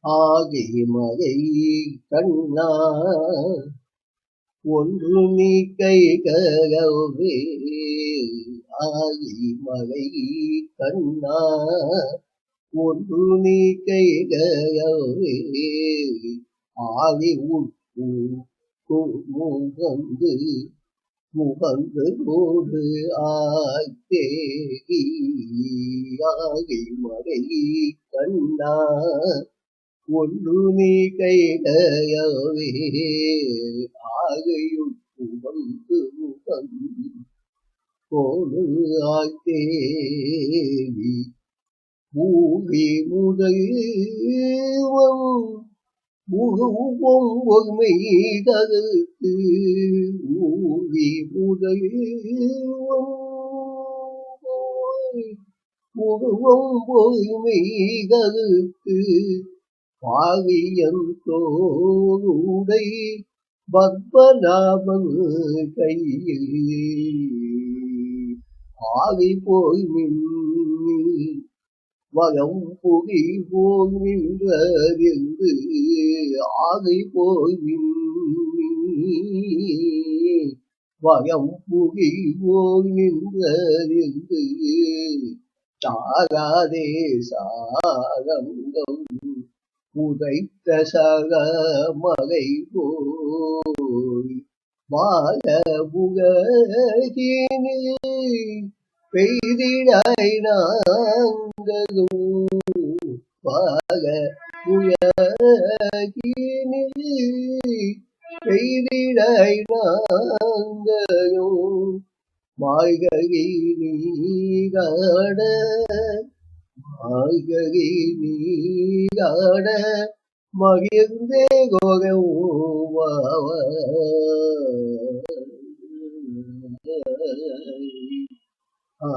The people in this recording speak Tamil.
ஆகை மகை கண்ணா. ஒன்று நீ கை ககவே ஆகை மகை கண்ணா. ஒன்று நீ கை ககவே ஆகி உட்கு முகந்து முகந்து போடு ஆகை ஆகை மகை கண்ணா. ஒன்று நீ கைடையவே. ஆகையுள் புகழ்ந்து முகம் கோடு ஆய்த்தேவி. பூமி முதல்வம் முழுவும் ஒருமை தகுத்து ஊவி முதல்வம் முழுவும் பொய்மை கருத்து பாவியம் தோருடை பத்மநாபன் கையில். ஆவி போய் மின்னி வகம் புகி போய் நின்றது ஆவி போய் மின்னி வகம் புகி போய் நின்றது தாராதே சாரங்கம். உதைத்த சக மகை போய் மாக புகஜினி பெய்திடாய் நாங்களும் மாக புயஜினி பெய்திடாய் நாங்களும் மாய்ககி நீகாட மாய்ககி நீகாட மகிழ்ந்தே கோகவாவ ஆ